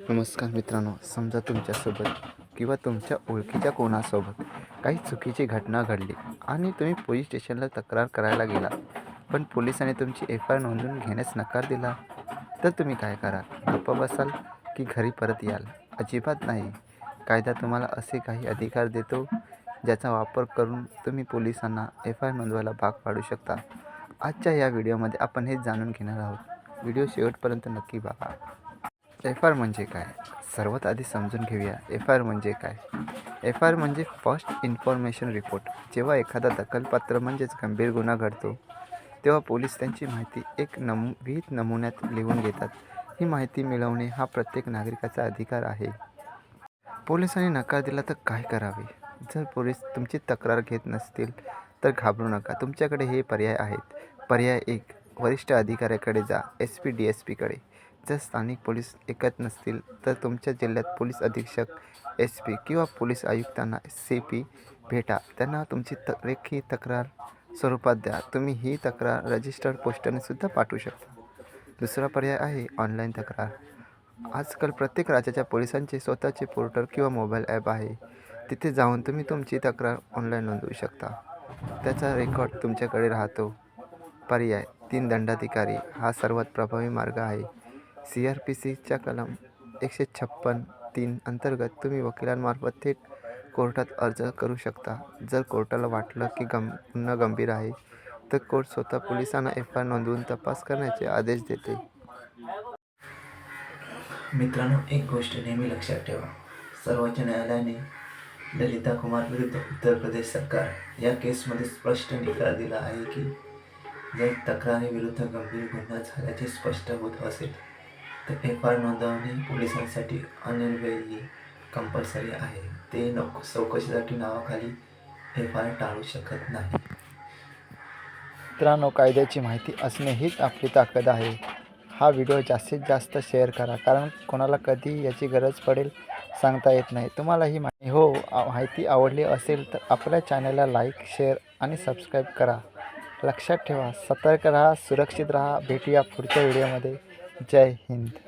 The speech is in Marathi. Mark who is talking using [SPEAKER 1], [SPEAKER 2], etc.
[SPEAKER 1] नमस्कार मित्रांनो समजा तुमच्यासोबत किंवा तुमच्या ओळखीच्या कोणासोबत काही चुकीची घटना घडली आणि तुम्ही पोलीस स्टेशनला तक्रार करायला गेला पण पोलिसांनी तुमची एफ आय आर नोंदवून घेण्यास नकार दिला तर तुम्ही काय करा गप्प बसाल की घरी परत याल? अजिबात नाही. कायदा तुम्हाला असे काही अधिकार देतो ज्याचा वापर करून तुम्ही पोलिसांना एफ आय आर नोंदवायला भाग पाडू शकता. आजच्या या व्हिडिओमध्ये आपण हेच जाणून घेणार आहोत. व्हिडिओ शेवटपर्यंत नक्की बघा. एफ आर म्हणजे काय? सर्वात आधी समजून घेऊया एफ आर म्हणजे काय. एफ आर म्हणजे फर्स्ट इन्फॉर्मेशन रिपोर्ट. जेव्हा एखादा दखलपात्र म्हणजेच गंभीर गुन्हा घडतो तेव्हा पोलीस त्यांची माहिती एक नमू विहित नमुन्यात लिहून घेतात. ही माहिती मिळवणे हा प्रत्येक नागरिकाचा अधिकार आहे. पोलिसांनी नकार दिला तर काय करावे? जर पोलीस तुमची तक्रार घेत नसतील तर घाबरू नका. तुमच्याकडे हे पर्याय आहेत. पर्याय एक वरिष्ठ अधिकाऱ्याकडे जा एस पी डी एस पीकडे जर स्थानिक पोलीस ऐकत नसतील तर तुमच्या जिल्ह्यात पोलीस अधीक्षक एस पी किंवा पोलीस आयुक्तांना सी पी भेटा. त्यांना तुमची त लेखी तक्रार स्वरूपात द्या. तुम्ही ही तक्रार रजिस्टर्ड पोस्टाने सुद्धा पाठवू शकता. दुसरा पर्याय आहे ऑनलाईन तक्रार. आजकाल प्रत्येक राज्याच्या पोलिसांचे स्वतःचे पोर्टल किंवा मोबाईल ॲप आहे. तिथे जाऊन तुम्ही तुमची तक्रार ऑनलाईन नोंदवू शकता. त्याचा रेकॉर्ड तुमच्याकडे राहतो. पर्याय तीन दंडाधिकारी. हा सर्वात प्रभावी मार्ग आहे. सी आर पी सीच्या कलम एकशे छप्पन तीन अंतर्गत तुम्ही वकिलांमार्फत थेट कोर्टात अर्ज करू शकता. जर कोर्टाला वाटलं की गं गुन्हा गंभीर आहे तर कोर्ट स्वतः पोलिसांना एफ आय आर नोंदवून तपास करण्याचे आदेश देते.
[SPEAKER 2] मित्रांनो एक गोष्ट नेहमी लक्षात ठेवा. सर्वोच्च न्यायालयाने ललिता कुमार विरुद्ध उत्तर प्रदेश सरकार या केसमध्ये स्पष्ट निकाल दिला आहे की जर तक्रारीविरुद्ध गंभीर गुन्हा झाल्याचे स्पष्ट होत असेल तर एफ आय आर नोंदवणे पोलिसांसाठी अनिर्वयी कंपल्सरी आहे. ते नको चौकशीसाठी नावाखाली एफ आय आर टाळू शकत नाही.
[SPEAKER 1] मित्रांनो कायद्याची माहिती असणे हीच आपली ताकद आहे. हा व्हिडिओ जास्तीत जास्त शेअर करा कारण कोणाला कधी याची गरज पडेल सांगता येत नाही. तुम्हाला ही माहिती हो माहिती आवडली असेल तर आपल्या चॅनलला लाईक शेअर आणि सबस्क्राईब करा. लक्षात ठेवा सतर्क राहा सुरक्षित राहा. भेटूया पुढच्या व्हिडिओमध्ये. জয় হিন্দ